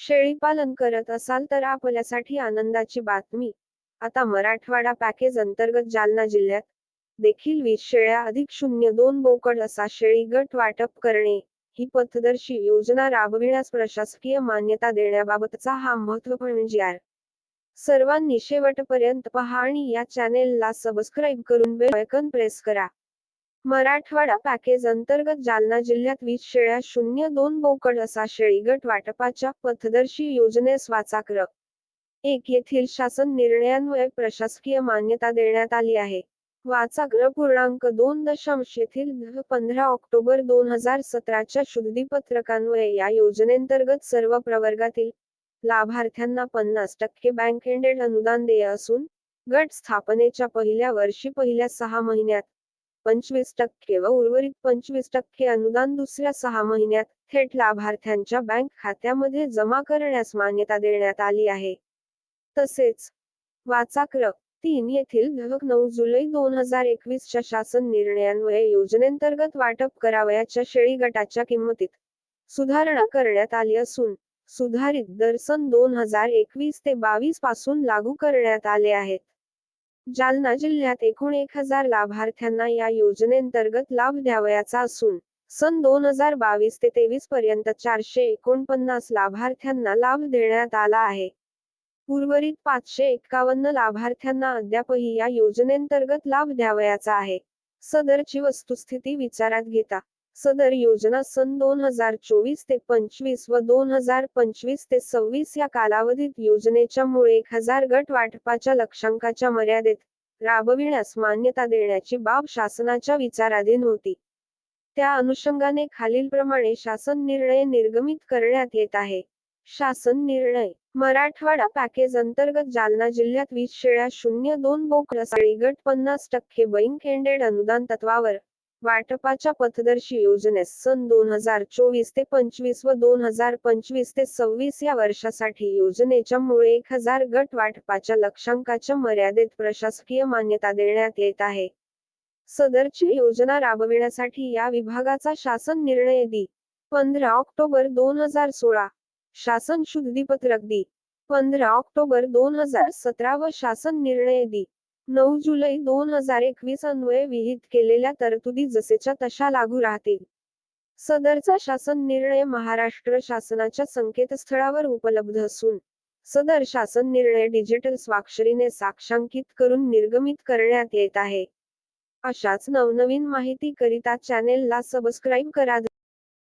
शेळीपालन करत असाल तर आपल्यासाठी आनंदाची बातमी. आता मराठवाडा पॅकेज अंतर्गत जालना जिल्ह्यात देखील वीस शेळ्या अधिक शून्य दोन बोकड असा शेळी गट वाटप करणे ही पथदर्शी योजना राबविण्यास प्रशासकीय मान्यता देण्याबाबतचा हा महत्त्वपूर्ण जी आर सर्वांनी शेवटपर्यंत पहा आणि या चॅनेलला सबस्क्राईब करून बेल प्रेस करा. मराठवाडा पॅकेज अंतर्गत जालना जिल्ह्यात वीस शेळ्या शून्य दोन बोकड असा शेळीगट वाटपाच्या पथदर्शी योजनेस वाचाक्र. एक येथील शासन निर्णयान्वये प्रशासकीय मान्यता देण्यात आली आहे. वाचाग्र पूर्णांक दोन दशांश येथील पंधरा ऑक्टोबर दोन हजार सतराच्या शुद्धीपत्रकान्वये या योजनेंतर्गत सर्व प्रवर्गातील लाभार्थ्यांना पन्नास टक्के बँक एंडेड अनुदान देय असून गट स्थापनेच्या पहिल्या वर्षी पहिल्या सहा महिन्यात पंचवीस टक्के व उर्वरित पंचवीस टक्के अनुदान दुसऱ्या सहा महिन्यात थेट लाभार्थ्यांच्या बँक खात्यामध्ये जमा करण्यास मान्यता देण्यात आली आहे. तसेच वाचाक्र तीन येथील नऊ जुलै दोन हजार एकवीसच्या शासन निर्णयान्वये योजनेंतर्गत वाटप करावयाच्या शेळी गटाच्या किंमतीत सुधारणा करण्यात आली असून सुधारित दर सन दोन हजार एकवीस ते बावीसपासून लागू करण्यात आले आहेत. जालना जिल्ह्यात एकूण एक हजार लाभार्थ्यांना या योजनेअंतर्गत लाभ द्यावयाचा असून सन दोन हजार बावीस ते तेवीस पर्यंत चारशे एकोणपन्नास लाभार्थ्यांना लाभ देण्यात आला आहे. उर्वरित पाचशे एक्कावन्न लाभार्थ्यांना अद्यापही या योजनेअंतर्गत लाभ द्यावयाचा आहे. सदरची वस्तुस्थिती विचारात घेता. सदर योजना सन दोन हजार चोवीस ते पंचवीस व दोन हजार पंचवीस ते सव्वीस या कालावधीत योजनेच्या मुळे एक हजार गट वाटपाच्या लक्षांकाच्या मर्यादेत राबविण्यास मान्यता देण्याची बाब शासनाच्या विचाराधीन होती. त्या अनुषंगाने खालीलप्रमाणे शासन निर्णय निर्गमित करण्यात येत आहे. शासन निर्णय मराठवाडा पॅकेज अंतर्गत जालना जिल्ह्यात वीस शेळ्या शून्य दोन बोकड गट पन्नास टक्के बैंक एंडेड अनुदान तत्वावर वाटपाच्या पथदर्शी योजनेस सन दोन हजार चोवीस ते पंचवीस व दोन हजार पंचवीस ते सव्वीस या वर्षासाठी योजनेच्या मुळे एक हजार गट वाटपाच्या लक्षांकाच्या मर्यादेत प्रशासकीय मान्यता देण्यात येत आहे. सदरची योजना राबविण्यासाठी या विभागाचा शासन निर्णय दि. पंधरा ऑक्टोबर दोन हजार सोळा. शासन शुद्धीपत्रक दि. पंधरा ऑक्टोबर दोन हजार सतरा व शासन निर्णय दि. नऊ जुलै दोन हजार एकवीस अन्वये विहित केलेल्या तरतुदी जसेच्या तशा लागू राहतील. सदरचा शासन निर्णय महाराष्ट्र शासनाच्या संकेतस्थळावर उपलब्ध असून सदर शासन निर्णय डिजिटल स्वाक्षरीने साक्षांकित करून निर्गमित करण्यात येत आहे. अशाच नवनवीन माहिती करिता चॅनेलला सबस्क्राईब करा.